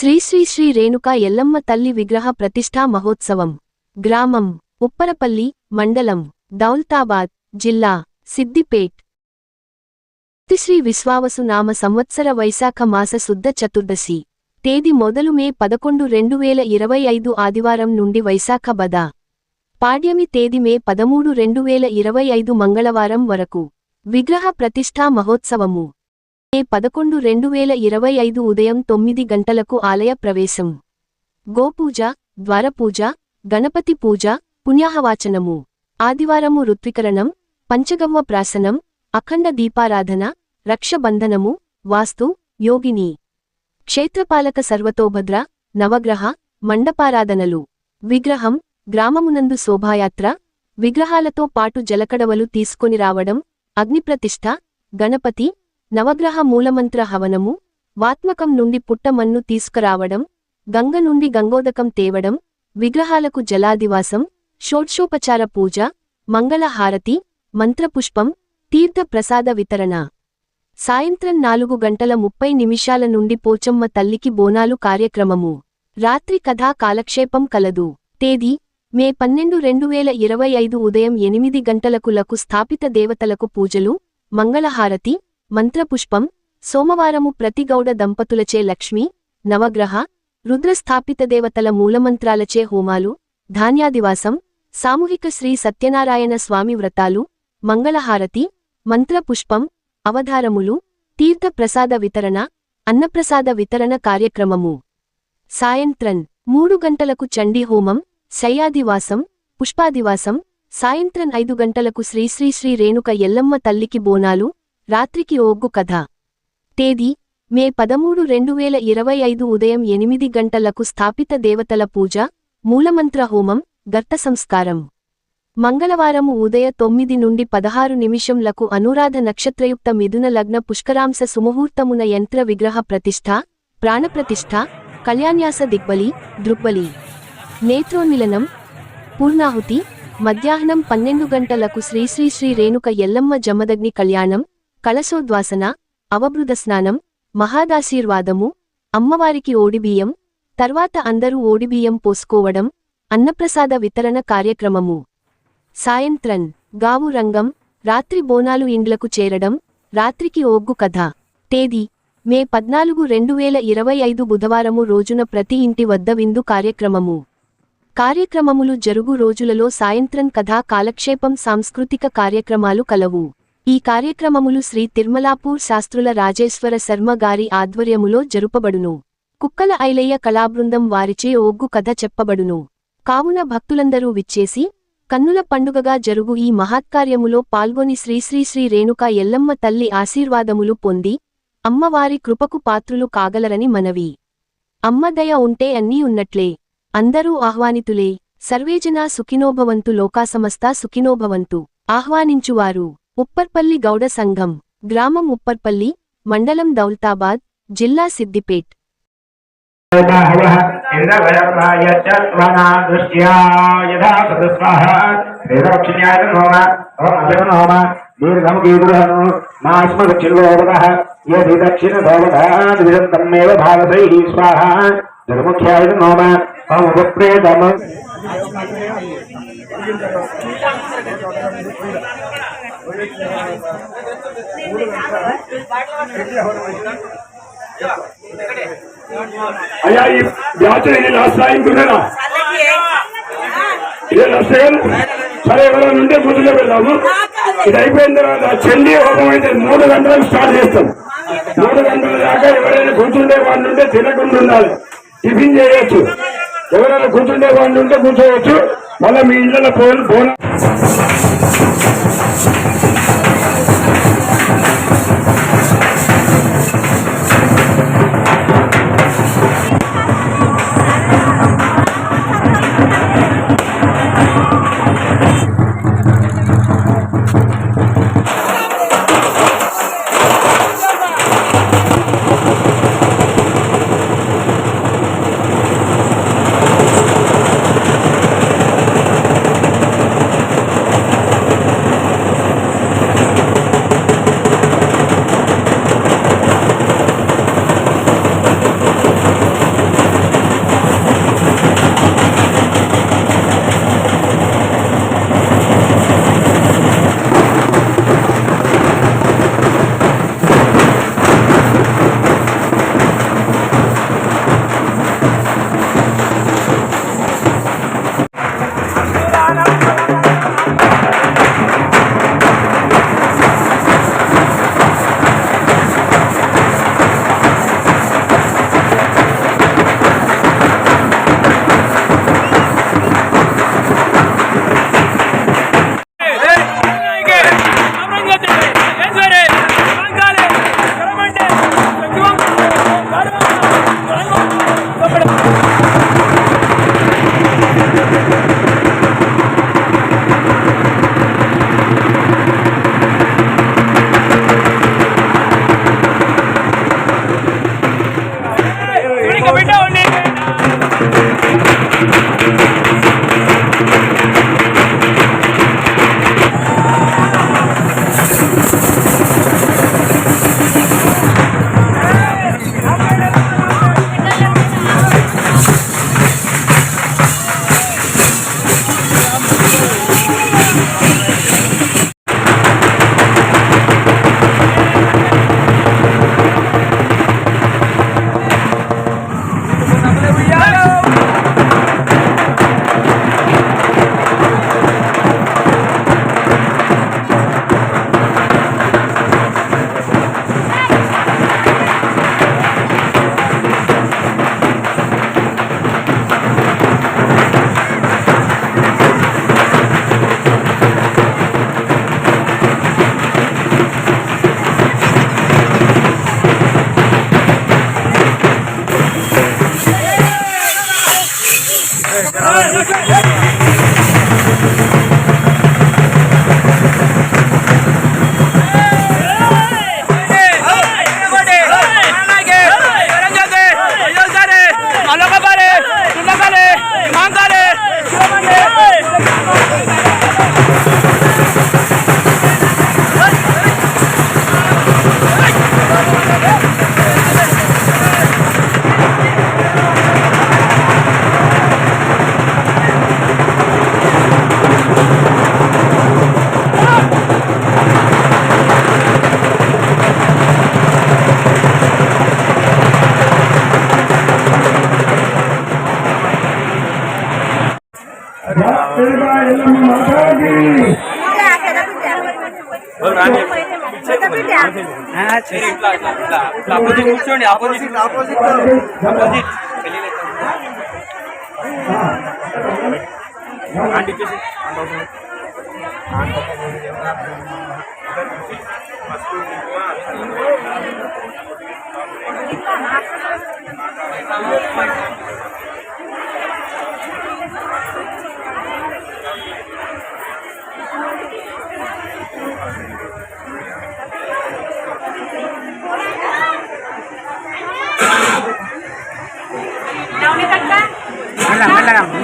శ్రీశ్రీశ్రీ శ్రీ రేణుకా ఎల్లమ్మ తల్లి విగ్రహ ప్రతిష్ఠా మహోత్సవం. గ్రామం ఉప్పరపల్లి మండలం దౌల్తాబాద్ జిల్లా సిద్దిపేట్. శ్రీ విశ్వావసు నామ సంవత్సర వైశాఖ మాస శుద్ధ చతుర్దశి. తేదీ మొదలు మే పదకొండు రెండు వేల ఇరవై ఐదు ఆదివారం నుండి వైశాఖ బద. పాడ్యమి తేదీ మే పదమూడు రెండు వేల ఇరవై ఐదు మంగళవారం వరకు. విగ్రహ ప్రతిష్ఠా మహోత్సవము. మే పదకొండు రెండు వేల ఇరవై ఐదు ఉదయం తొమ్మిది గంటలకు ఆలయ ప్రవేశం. గోపూజ ద్వారపూజ గణపతి పూజ పుణ్యాహవాచనము. ఆదివారము ఋత్వికరణం పంచగవ్వ ప్రాసనం అఖండ దీపారాధన రక్షబంధనము వాస్తు యోగిని. క్షేత్రపాలక సర్వతోభద్ర నవగ్రహ మండపారాధనలు. విగ్రహం గ్రామమునందు శోభాయాత్ర విగ్రహాలతో పాటు జలకడవలు తీసుకొని రావడం అగ్నిప్రతిష్ఠ గణపతి నవగ్రహ మూలమంత్ర హవనము వాత్మకం నుండి పుట్టమన్ను తీసుకురావడం గంగ నుండి గంగోదకం తేవడం విగ్రహాలకు జలాదివాసం షోడ్షోపచార పూజ మంగళహారతి మంత్రపుష్పం తీర్థ ప్రసాద వితరణ. సాయంత్రం నాలుగు గంటల ముప్పై నిమిషాల నుండి పోచమ్మ తల్లికి బోనాలు కార్యక్రమము. రాత్రి కథా కాలక్షేపం కలదు. తేదీ మే పన్నెండు రెండు వేల ఇరవై ఐదు ఉదయం ఎనిమిది గంటలకు లకు స్థాపిత దేవతలకు పూజలు మంగళహారతి మంత్రపుష్పం సోమవారము ప్రతిగౌడ దంపతులచే లక్ష్మి నవగ్రహ రుద్రస్థాపిత దేవతల మూలమంత్రాలచే హోమాలు ధాన్యాదివాసం సామూహిక శ్రీ సత్యనారాయణ స్వామి వ్రతాలు మంగళహారతి మంత్రపుష్పం అవధారములు తీర్థప్రసాద వితరణ అన్నప్రసాద వితరణ కార్యక్రమము. సాయంత్రం మూడు గంటలకు చండీ హోమం శయ్యాదివాసం పుష్పాదివాసం సాయంత్రం ఐదు గంటలకు శ్రీశ్రీశ్రీ రేణుక ఎల్లమ్మ తల్లికి బోనాలు రాత్రికి ఓగ్గు కథ. తేదీ మే పదమూడు రెండు వేల ఇరవై ఐదు ఉదయం ఎనిమిది గంటలకు స్థాపిత దేవతల పూజ మూలమంత్ర హోమం గర్త సంస్కారం. మంగళవారము ఉదయ తొమ్మిది నుండి పదహారు నిమిషంలకు అనురాధ నక్షత్రయుక్త మిథున లగ్న పుష్కరాంశ సుముహూర్తమున యంత్ర విగ్రహ ప్రతిష్ఠ ప్రాణప్రతిష్ఠ కళ్యాణ్యాస దిగ్బలి దృగ్బలి. నేత్రోన్మిలనం పూర్ణాహుతి మధ్యాహ్నం పన్నెండు గంటలకు శ్రీ రేణుక ఎల్లమ్మ జమదగ్ని కళ్యాణం కళశోద్వాసన అవబృద స్నానం మహాదాశీర్వాదము అమ్మవారికి ఓడిబియ్యం తర్వాత అందరూ ఓడిబియ్యం పోసుకోవడం అన్నప్రసాద వితరణ కార్యక్రమము. సాయంత్రన్ గావు రంగం రాత్రి బోనాలు ఇండ్లకు చేరడం రాత్రికి ఓగ్గు కథ. తేదీ మే పద్నాలుగు రెండు వేల ఇరవై ఐదు బుధవారము రోజున ప్రతి ఇంటి వద్ద విందు కార్యక్రమము. కార్యక్రమములు జరుగు రోజులలో సాయంత్రం కథా కాలక్షేపం సాంస్కృతిక కార్యక్రమాలు కలవు. ఈ కార్యక్రమములు శ్రీ తిర్మలాపూర్ శాస్త్రుల రాజేశ్వర శర్మ గారి ఆధ్వర్యములో జరుపబడును. కుక్కల ఐలయ్య కళాబృందం వారిచే ఒగ్గు కథ చెప్పబడును. కావున భక్తులందరూ విచ్చేసి కన్నుల పండుగగా జరుగు ఈ మహాత్కార్యములో పాల్గొని శ్రీశ్రీ శ్రీ ఎల్లమ్మ తల్లి ఆశీర్వాదములు పొంది అమ్మవారి కృపకు పాత్రులు కాగలరని మనవి. అమ్మదయ ఉంటే అన్నీ ఉన్నట్లే. అందరూ ఆహ్వానితులే. సర్వేజనా సుఖినోభవంతు లోకాసమస్తా సుఖినోభవంతు. ఆహ్వానించువారు. ఉప్పర్పల్లి గౌడ సంఘం గ్రామం ఉప్పర్పల్లి మండలం దౌల్తాబాద్ జిల్లా సిద్దిపేట్. ధర్ముఖ్యాయ నోమ ఉపప్రేతమ అయ్యా ఈ బ్యాచ్ ఇది లాస్ట్ టైం ఇదే లాస్ట్ సరే ఎవరైనా ఉంటే ముందుగా వెళ్దాము. ఇది అయిపోయిన తర్వాత చెల్లి హోమం అయితే మూడు గంటలకు స్టార్ట్ చేస్తాం. మూడు గంటల దాకా ఎవరైనా కూర్చుండే వాళ్ళు ఉంటే తినకుండా ఉండాలి. టిఫిన్ చేయొచ్చు. ఎవరైనా కూర్చుండే వాళ్ళు ఉంటే కూర్చోవచ్చు. మళ్ళీ మీ ఇంట్లో ఫోన్ ఫోన్ కూర్చోండి ఆపోజిట్ ఆపోజిట్ ఆపోజిట్ మెల్లగా మెల్లగా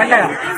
টাকা